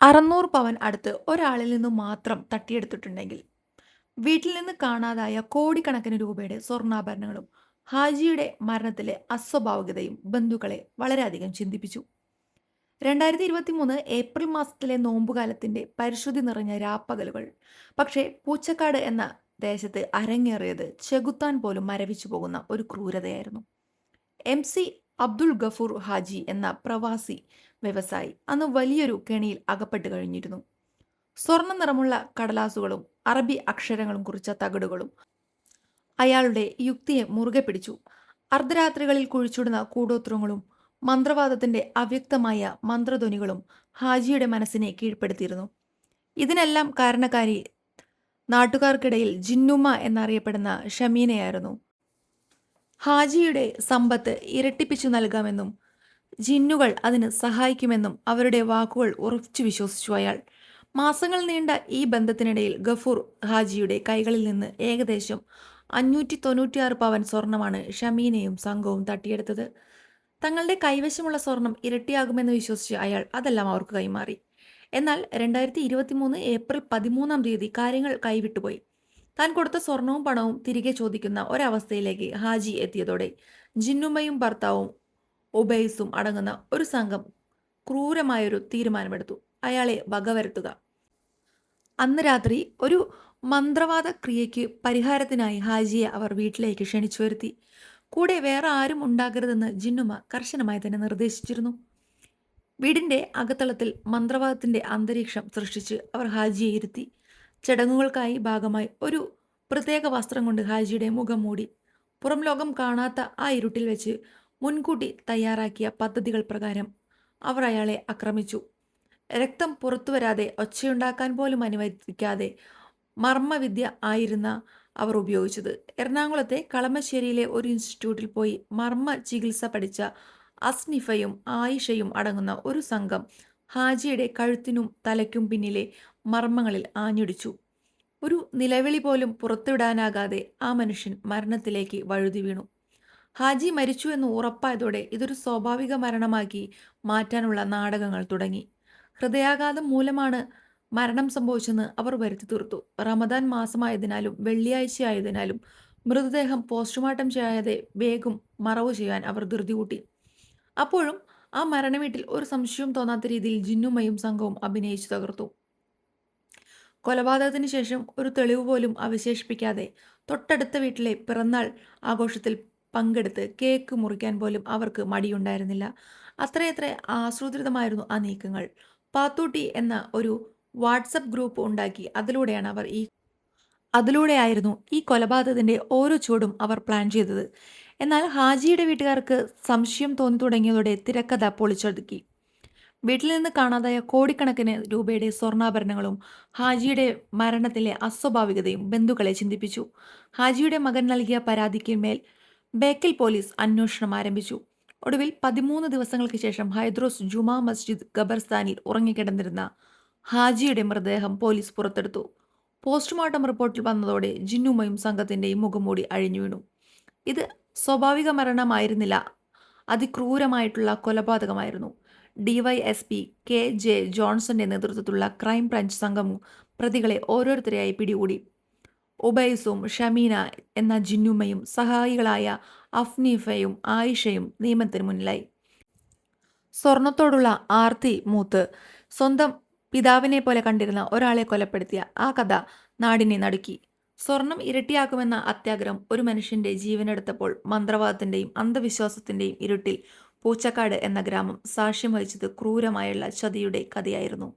അറുന്നൂറ് പവൻ അടുത്ത് ഒരാളിൽ നിന്ന് മാത്രം തട്ടിയെടുത്തിട്ടുണ്ടെങ്കിൽ വീട്ടിൽ നിന്ന് കാണാതായ കോടിക്കണക്കിന് രൂപയുടെ സ്വർണാഭരണങ്ങളും ഹാജിയുടെ മരണത്തിലെ അസ്വാഭാവികതയും ബന്ധുക്കളെ വളരെയധികം ചിന്തിപ്പിച്ചു. രണ്ടായിരത്തി ഇരുപത്തി മൂന്ന് ഏപ്രിൽ മാസത്തിലെ നോമ്പുകാലത്തിന്റെ പരിശുദ്ധി നിറഞ്ഞ രാപ്പകലുകൾ പക്ഷേ പൂച്ചക്കാട് എന്ന ദേശത്ത് അരങ്ങേറിയത് ചെകുത്താൻ പോലും മരവിച്ചു പോകുന്ന ഒരു ക്രൂരതയായിരുന്നു. എം സി അബ്ദുൾ ഗഫൂർ ഹാജി എന്ന പ്രവാസി വ്യവസായി അന്ന് വലിയൊരു കെണിയിൽ അകപ്പെട്ട് കഴിഞ്ഞിരുന്നു. സ്വർണ നിറമുള്ള കടലാസുകളും അറബി അക്ഷരങ്ങളും കുറിച്ച തകിടുകളും അയാളുടെ യുക്തിയെ മുറുകെ പിടിച്ചു. അർദ്ധരാത്രികളിൽ കുഴിച്ചിടുന്ന കൂടോത്രങ്ങളും മന്ത്രവാദത്തിന്റെ അവ്യക്തമായ മന്ത്രധ്വനികളും ഹാജിയുടെ മനസ്സിനെ കീഴ്പ്പെടുത്തിയിരുന്നു. ഇതിനെല്ലാം കാരണക്കാരി നാട്ടുകാർക്കിടയിൽ ജിന്നുമ്മ എന്നറിയപ്പെടുന്ന ഷമീനയായിരുന്നു. ഹാജിയുടെ സമ്പത്ത് ഇരട്ടിപ്പിച്ചു നൽകാമെന്നും ജിന്നുകൾ അതിന് സഹായിക്കുമെന്നും അവരുടെ വാക്കുകൾ ഉറച്ചു വിശ്വസിച്ചു അയാൾ. മാസങ്ങൾ നീണ്ട ഈ ബന്ധത്തിനിടയിൽ ഗഫൂർ ഹാജിയുടെ കൈകളിൽ നിന്ന് ഏകദേശം അഞ്ഞൂറ്റി തൊണ്ണൂറ്റിയാറ് പവൻ സ്വർണമാണ് ഷമീനയും സംഘവും തട്ടിയെടുത്തത്. തങ്ങളുടെ കൈവശമുള്ള സ്വർണം ഇരട്ടിയാകുമെന്ന് വിശ്വസിച്ച് അയാൾ അതെല്ലാം അവർക്ക് കൈമാറി. എന്നാൽ രണ്ടായിരത്തി ഇരുപത്തി മൂന്ന് ഏപ്രിൽ പതിമൂന്നാം തീയതി കാര്യങ്ങൾ കൈവിട്ടുപോയി. താൻ കൊടുത്ത സ്വർണവും പണവും തിരികെ ചോദിക്കുന്ന ഒരവസ്ഥയിലേക്ക് ഹാജി എത്തിയതോടെ ജിന്നുമ്മയും ഭർത്താവും ഉബൈസും അടങ്ങുന്ന ഒരു സംഘം ക്രൂരമായൊരു തീരുമാനമെടുത്തു. അയാളെ വകവരുത്തുക. അന്ന് രാത്രി ഒരു മന്ത്രവാദ ക്രിയയ്ക്ക് പരിഹാരത്തിനായി ഹാജിയെ അവർ വീട്ടിലേക്ക് ക്ഷണിച്ചു വരുത്തി. കൂടെ വേറെ ആരും ഉണ്ടാകരുതെന്ന് ജിന്നുമ കർശനമായി തന്നെ നിർദ്ദേശിച്ചിരുന്നു. വീടിന്റെ അകത്തളത്തിൽ മന്ത്രവാദത്തിന്റെ അന്തരീക്ഷം സൃഷ്ടിച്ച് അവർ ഹാജിയെ ഇരുത്തി. ചടങ്ങുകൾക്കായി ഭാഗമായി ഒരു പ്രത്യേക വസ്ത്രം കൊണ്ട് ഹാജിയുടെ മുഖം മൂടി പുറം ലോകം കാണാത്ത ആ ഇരുട്ടിൽ വെച്ച് മുൻകൂട്ടി തയ്യാറാക്കിയ പദ്ധതികൾ പ്രകാരം അവർ അയാളെ ആക്രമിച്ചു. രക്തം പുറത്തു വരാതെ ഒച്ചയുണ്ടാക്കാൻ പോലും അനുവദിക്കാതെ മർമ്മവിദ്യ ആയിരുന്ന അവർ ഉപയോഗിച്ചത്. എറണാകുളത്തെ കളമശ്ശേരിയിലെ ഒരു ഇൻസ്റ്റിറ്റ്യൂട്ടിൽ പോയി മർമ്മ ചികിത്സ പഠിച്ച അസ്നിഫയും ആയിഷയും അടങ്ങുന്ന ഒരു സംഘം ഹാജിയുടെ കഴുത്തിനും തലയ്ക്കും പിന്നിലെ മർമ്മങ്ങളിൽ ആഞ്ഞിടിച്ചു. ഒരു നിലവിളി പോലും പുറത്തുവിടാനാകാതെ ആ മനുഷ്യൻ മരണത്തിലേക്ക് വഴുതി വീണു. ഹാജി മരിച്ചു എന്ന് ഉറപ്പായതോടെ ഇതൊരു സ്വാഭാവിക മരണമാക്കി മാറ്റാനുള്ള നാടകങ്ങൾ തുടങ്ങി. ഹൃദയാഘാതം മൂലമാണ് മരണം സംഭവിച്ചെന്ന് അവർ വരുത്തി തീർത്തു. റമദാൻ മാസമായതിനാലും വെള്ളിയാഴ്ചയായതിനാലും മൃതദേഹം പോസ്റ്റ്മോർട്ടം ചെയ്യാതെ വേഗം മറവ് ചെയ്യാൻ അവർ ധൃതി കൂട്ടി അപ്പോഴും ആ മരണവീട്ടിൽ ഒരു സംശയവും തോന്നാത്ത രീതിയിൽ ജിന്നുമയും സംഘവും അഭിനയിച്ചു തകർത്തു. കൊലപാതകത്തിന് ശേഷം ഒരു തെളിവ് പോലും അവശേഷിപ്പിക്കാതെ തൊട്ടടുത്ത വീട്ടിലെ പിറന്നാൾ ആഘോഷത്തിൽ പങ്കെടുത്ത് കേക്ക് മുറിക്കാൻ പോലും അവർക്ക് മടിയുണ്ടായിരുന്നില്ല. അത്രയത്ര ആസൂത്രിതമായിരുന്നു ആ നീക്കങ്ങൾ. പാത്തൂട്ടി എന്ന ഒരു വാട്സപ്പ് ഗ്രൂപ്പ് ഉണ്ടാക്കി അതിലൂടെയാണ് അവർ ഈ അതിലൂടെയായിരുന്നു ഈ കൊലപാതകത്തിന്റെ ഓരോ ചുവടും അവർ പ്ലാൻ ചെയ്തത്. എന്നാൽ ഹാജിയുടെ വീട്ടുകാർക്ക് സംശയം തോന്നി തുടങ്ങിയതോടെ തിരക്കഥ പൊളിച്ചൊതുക്കി. വീട്ടിൽ നിന്ന് കാണാതായ കോടിക്കണക്കിന് രൂപയുടെ സ്വർണാഭരണങ്ങളും ഹാജിയുടെ മരണത്തിലെ അസ്വാഭാവികതയും ബന്ധുക്കളെ ചിന്തിപ്പിച്ചു. ഹാജിയുടെ മകൻ നൽകിയ പരാതിക്ക് മേൽ ബേക്കൽ പോലീസ് അന്വേഷണം ആരംഭിച്ചു. ഒടുവിൽ പതിമൂന്ന് ദിവസങ്ങൾക്ക് ശേഷം ഹൈദ്രോസ് ജുമാ മസ്ജിദ് ഖബർസ്ഥാനിൽ ഉറങ്ങിക്കിടന്നിരുന്ന ഹാജിയുടെ മൃതദേഹം പോലീസ് പുറത്തെടുത്തു. പോസ്റ്റ്മോർട്ടം റിപ്പോർട്ടിൽ വന്നതോടെ ജിന്നുമയും സംഘത്തിന്റെയും മുഖംമൂടി അഴിഞ്ഞു വീണു ഇത് സ്വാഭാവിക മരണമായിരുന്നില്ല. അതിക്രൂരമായിട്ടുള്ള കൊലപാതകമായിരുന്നു. ഡിവൈഎസ്പി കെ ജെ ജോൺസന്റെ നേതൃത്വത്തിലുള്ള ക്രൈംബ്രാഞ്ച് സംഘം പ്രതികളെ ഓരോരുത്തരെയായി പിടികൂടി. ഉബൈസും ഷമീന എന്ന ജിന്നുമ്മയും സഹായികളായ അഫ്നീഫയും ആയിഷയും നിയമത്തിന് മുന്നിലായി. സ്വർണത്തോടുള്ള ആർത്തി മൂത്ത് സ്വന്തം പിതാവിനെ പോലെ കണ്ടിരുന്ന ഒരാളെ കൊലപ്പെടുത്തിയ ആ കഥ നാടിനെ നടുക്കി. സ്വർണം ഇരട്ടിയാക്കുമെന്ന അത്യാഗ്രഹം ഒരു മനുഷ്യന്റെ ജീവനെടുത്തപ്പോൾ മന്ത്രവാദത്തിന്റെയും അന്ധവിശ്വാസത്തിന്റെയും ഇരുട്ടിൽ പൂച്ചക്കാട് എന്ന ഗ്രാമം സാക്ഷ്യം വഹിച്ചത് ക്രൂരമായുള്ള ചതിയുടെ കഥയായിരുന്നു